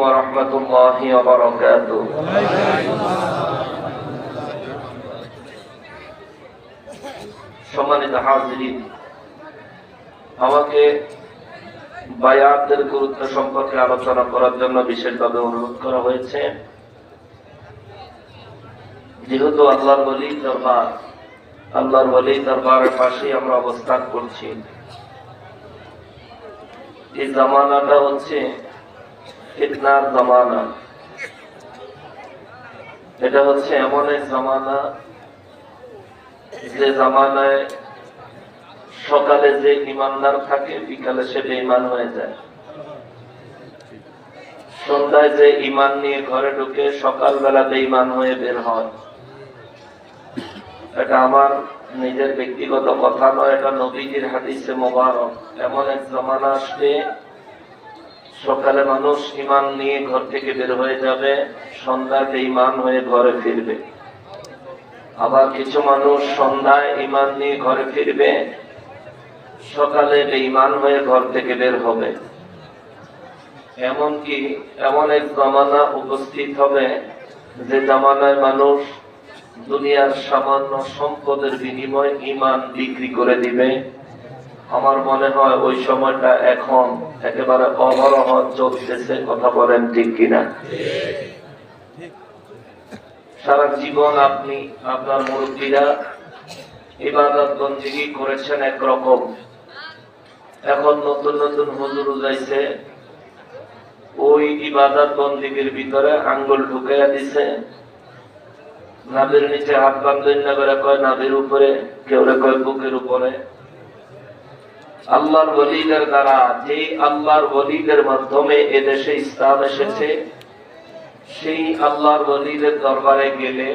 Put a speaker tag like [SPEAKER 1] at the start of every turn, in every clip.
[SPEAKER 1] ورحمة الله وبركاته সম্মানিত হাজিরিন আমাকে বায়াতের গুরুত্ব সম্পর্কে আলোচনা করার জন্য বিশেষভাবে অনুরোধ করা হয়েছে যেহেতু আল্লাহর বলি দরবার আল্লাহর বলি দরবারের পাশে আমরা অবস্থান করছি এই জামানাটা হচ্ছে ফিতনার জামানা। এটা হচ্ছে এমন এক জামানা যে জামানায় সকালে যে ইমানদার থাকে, বিকালে সে বেঈমান হয়ে যায়। সন্ধ্যায় যে ইমান নিয়ে ঘরে ঢুকে সকালবেলা বেঈমান হয়ে বের হয়। এটা আমার নিজের ব্যক্তিগত কথা নয়, এটা নবীজির হাদিসে মোবারক। এমন এক জমানা আসবে সকালে মানুষ ইমান নিয়ে ঘর থেকে বের হয়ে যাবে, সন্ধ্যাতে ইমান হয়ে ঘরে ফিরবে। আবার কিছু মানুষ সন্ধ্যায় ইমান নিয়ে ঘরে ফিরবে, সকালে ইমান হয়ে ঘর থেকে বের হবে। এমনকি এমন এক জমানা উপস্থিত হবে যে জামানায় মানুষ দুনিয়ার সামান্য সম্পদের বিনিময়ে ইমান বিক্রি করে দিবে। আমার মনে হয় ওই সময়টা এখন একেবারে অহরহ চলতেছে কথা বলেন ঠিক কিনা? সারা জীবন আপনি আপনার মুরব্বীরা ইবাদত বন্দিগি করেছেন একরকম। এখন নতুন নতুন হুজুর যাইছে ওই ইবাদত বন্দিগির ভিতরে আঙ্গুল ঢুকাইয়া দিছে। নাবির নিচে হাত বান্ধন না করে কয় নাবির উপরে, কেউ কয়, বুকের উপরে। আল্লাহর বলিদের দ্বারা যে আল্লাহর বলিদের মাধ্যমে এদেশে ইসলাম এসেছে, সেই আল্লাহর বলিদের দরবারে গেলে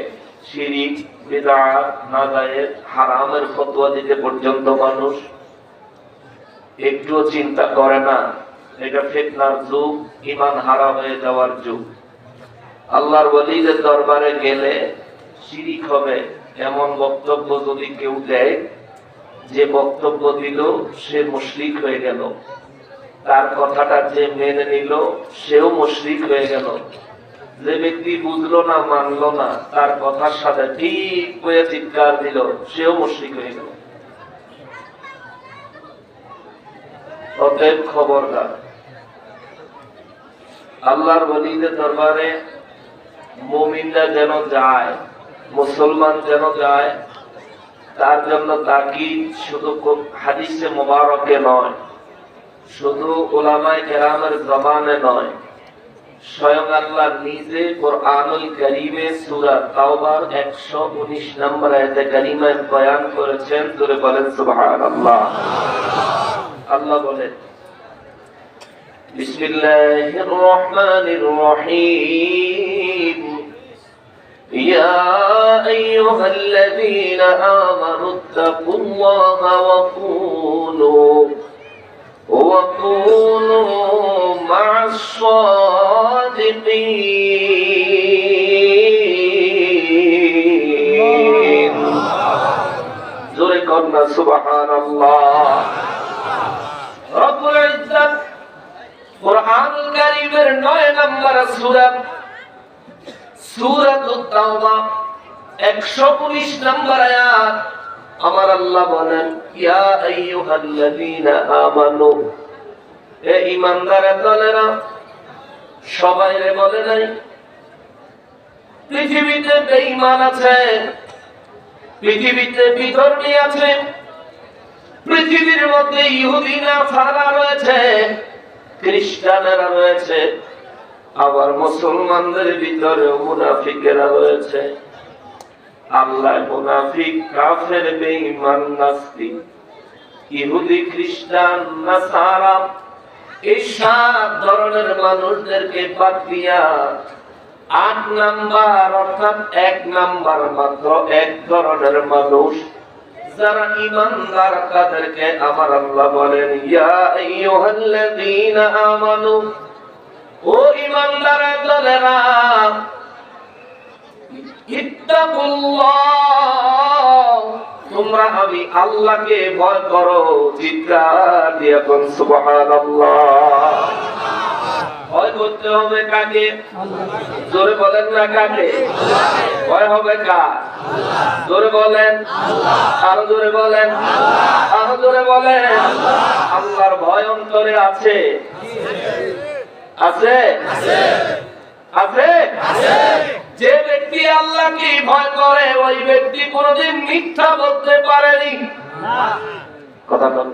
[SPEAKER 1] হারামের দিতে পর্যন্ত মানুষ একটুও চিন্তা করে না। এটা ফিতনার যুগ ইমান হারা হয়ে যাওয়ার যুগ। আল্লাহর বলিদের দরবারে গেলে শিরিক হবে, এমন বক্তব্য যদি কেউ দেয় যে বক্তব্য দিল, সে মুশরিক হয়ে গেল। তার কথাটা যে মেনে নিল, সেও মুশরিক হয়ে গেল। যে ব্যক্তি বুঝলো না, মানলো না, তার কথার সাথে ঠিক হয়ে চিৎকার দিল, সেও মুশরিক হয়ে গেল। অতএব খবরদার, আল্লাহর বলিদের দরবারে মুমিনরা যেন যায়, মুসলমান যেন যায় তার জন্য তাকি শুধু হাদিসে মোবারকে নয়, শুধু ওলামায় কেরামের জবানে নয়, স্বয়ং আল্লাহ নিজে কোরআনুল করিমে সূরা তাওবার 119 নম্বর আয়াতে বয়ান করেছেন, জোরে বলেন সুবহানাল্লাহ। আল্লাহ বলেন, বিসমিল্লাহির রহমানির রহিম। يا أيها الذين آمنوا اتقوا الله وكونوا وكونوا مع الصادقين. زوري سبحان الله رب العزة قرآن الكريم نوع نمبر السورة সূরাতুত তাওবা 119 নম্বর আয়াত। আমার আল্লাহ বলেন আইয়ুহাল্লাযীনা আমানু। এ ঈমানদার দলেরা, সবাই রে বলে নাই, পৃথিবীতে বেঈমান আছে, পৃথিবীতে বিধর্মী আছে, পৃথিবীর মধ্যে ইহুদি না ফারা রয়েছে, খ্রিস্টানেরা রয়েছে আবার মুসলমানদের ভিতরে মুনাফিকেরা রয়েছে। আল্লাহ মুনাফিক, কাফের, বেঈমান, নাস্তিক, ইহুদি, খ্রিস্টান, নাসারা, এই সাত ধরনের মানুষদেরকে বাদ দিয়া আট নাম্বার অর্থাৎ এক নাম্বার মাত্র এক ধরনের মানুষ যারা ইমানদার তাদেরকে আমার আল্লাহ বলেন, ইয়া আইয়ুহাল্লাযীনা আমানু ও ইমানদার দলেরা তোমরা আমি আল্লাহকে ভয় করো, চিৎকার ভয় করতে হবে কাকে? জোরে বলেন না কাকে? ভয় হবে কার? জোরে বলেন। আরও জোরে বলেন। আরও জোরে বলেন। আল্লাহর ভয় অন্তরে আছে। আছে? আছে। যে ব্যক্তি আল্লাহকে ভয় করে ওই ব্যক্তি কোনোদিন মিথ্যা বলতে পারেনি। কথা বল।